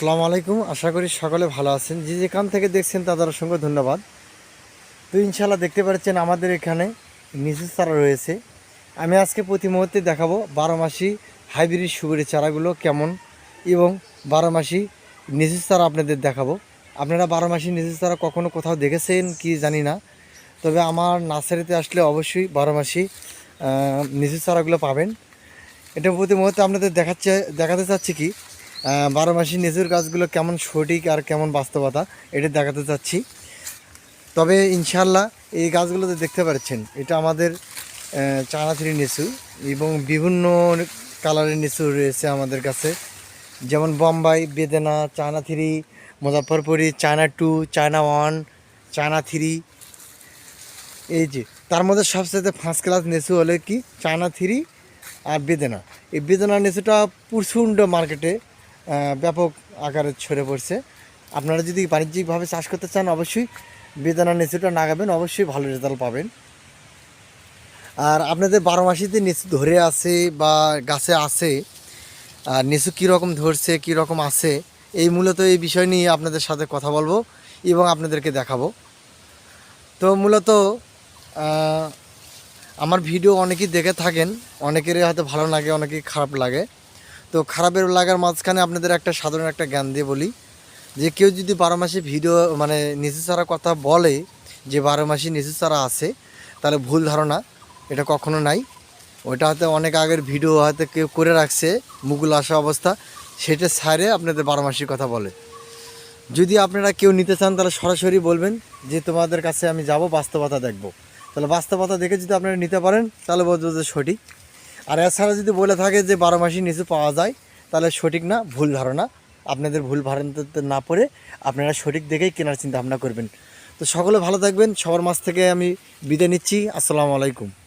আসসালামু আলাইকুম। আশা করি সকলে ভালো আছেন। যে যেখান থেকে দেখছেন তাদের অসংখ্য ধন্যবাদ। তো ইনশাল্লাহ দেখতে পাচ্ছেন আমাদের এখানে নিচু চারা রয়েছে। আমি আজকে প্রতি মুহূর্তে দেখাবো বারো মাসি হাইব্রিড সুগরের চারাগুলো কেমন এবং বারো মাসি নিচু চারা আপনাদের দেখাবো। আপনারা বারো মাসি নিচু চারা কখনো কোথাও দেখেছেন কি জানি না। তবে আমার নার্সারিতে আসলে অবশ্যই বারো মাসি নিচু চারাগুলো পাবেন। এটা প্রতি মুহূর্তে আপনাদের দেখাচ্ছে, দেখাতে চাচ্ছি কি বারো মাসি নেচুর গাছগুলো কেমন সঠিক আর কেমন বাস্তবতা, এটা দেখাতে চাচ্ছি। তবে ইনশাল্লাহ এই গাছগুলোতে দেখতে পাচ্ছেন, এটা আমাদের থ্রি নিচু এবং বিভিন্ন কালারের নিচু রয়েছে আমাদের কাছে। যেমন Bombay, বেদেনা China three Muzaffarpuri China two, China one, China three. এই যে, তার মধ্যে সবচেয়ে ফার্স্ট ক্লাস নেচু হলে কি? চায়না থ্রি আর বেদেনা। এই বেদেনা নেচুটা প্রচণ্ড মার্কেটে ব্যাপক আকারে ছড়ে পড়ছে। আপনারা যদি বাণিজ্যিকভাবে চাষ করতে চান, অবশ্যই বেদানা নেচুটা নাগাবেন, অবশ্যই ভালো রেজাল্ট পাবেন। আর আপনাদের বারো মাসিতে নিচু ধরে আছে বা গাছে আছে, আর নিচু কীরকম ধরছে কীরকম আছে, এই মূলত এই বিষয় নিয়ে আপনাদের সাথে কথা বলব এবং আপনাদেরকে দেখাবো। তো মূলত আমার ভিডিও অনেকেই দেখে থাকেন, অনেকেরই হয়তো ভালো লাগে অনেকেই খারাপ লাগে। তো খারাপের লাগার মাঝখানে আপনাদের একটা সাধারণ একটা জ্ঞান দিয়ে বলি যে কেউ যদি বারো মাসে ভিডিও মানে নিচু ছাড়া কথা বলে যে বারো মাসে নিচু ছাড়া আছে, তাহলে ভুল ধারণা, এটা কখনো নাই। ওটা হয়তো অনেক আগের ভিডিও হয়তো কেউ করে রাখছে মুগুল আসা অবস্থা, সেটা ছাড়ে আপনাদের বারো মাসির কথা বলে। যদি আপনারা কেউ নিতে চান, তাহলে সরাসরি বলবেন যে তোমাদের কাছে আমি যাব, বাস্তবতা দেখব। তাহলে বাস্তবতা দেখে যদি আপনারা নিতে পারেন, তাহলে বলব যে সঠিক। আর এছাড়া যদি বলে থাকে যে বারো মাসই নিচে পাওয়া যায়, তাহলে সঠিক না, ভুল ধারণা। আপনাদের ভুল ধারণাতে না পড়ে আপনারা সঠিক দেখেই কেনার চিন্তা ভাবনা করবেন। তো সকলে ভালো থাকবেন। সবার মাছ থেকে আমি বিদায় নিচ্ছি। আসসালামু আলাইকুম।